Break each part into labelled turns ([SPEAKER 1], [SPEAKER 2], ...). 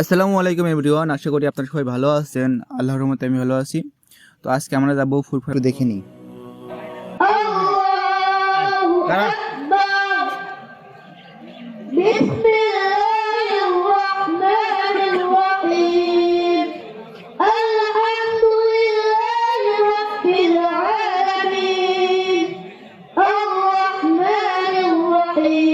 [SPEAKER 1] আসসালামু আলাইকুম এভরিওয়ান আশা করি আপনারা সবাই ভালো আছেন। আল্লাহর রহমতে আমি ভালো আছি। তো আজকে আমরা যাব ফুরফুর দেখে নিই।
[SPEAKER 2] Hey.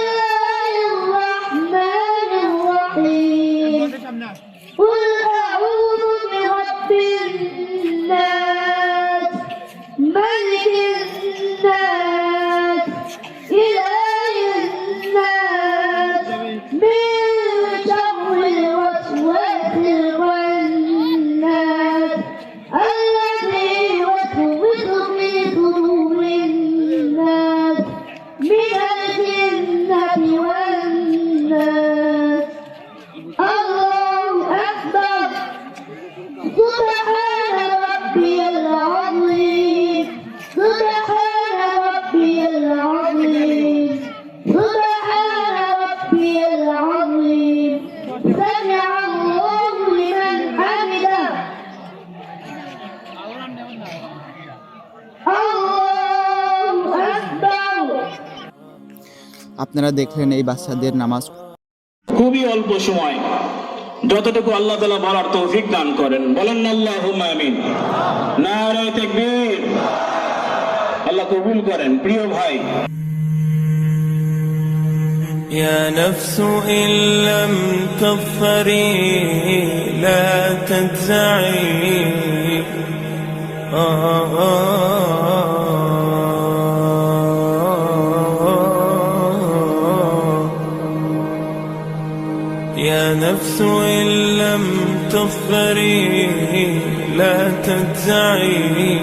[SPEAKER 1] আপনারা দেখলেন এই বাচ্চাদের নামাজ
[SPEAKER 3] খুবই অল্প সময় যতটুকু আল্লাহ তালা বলার তৌফিক দান করেন বলেন না আল্লাহ আমিন নারায় তাকবীর আল্লাহ কবুল করেন প্রিয় ভাই
[SPEAKER 4] يا نفس إن لم تظفري لا تجزعي آه يا نفس إن لم تظفري لا تجزعي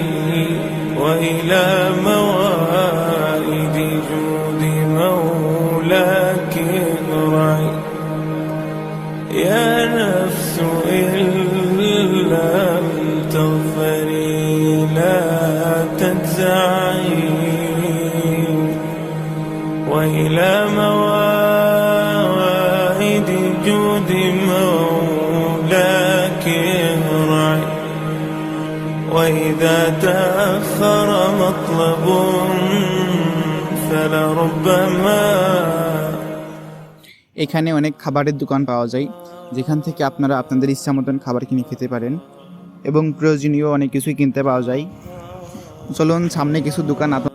[SPEAKER 4] وإلى موائد جود مولاك ارعي يا نفس إن لم تغفري لا تجزعي وإلى موائد وإذا تأخر مطلب فلربما
[SPEAKER 1] এখানে অনেক খাবারের দোকান পাওয়া যায় যেখান থেকে আপনারা আপনাদের ইচ্ছা মতন খাবার কিনে খেতে পারেন এবং প্রয়োজনীয় অনেক কিছুই কিনতে পাওয়া যায় চলুন সামনে কিছু দোকান আপনাদের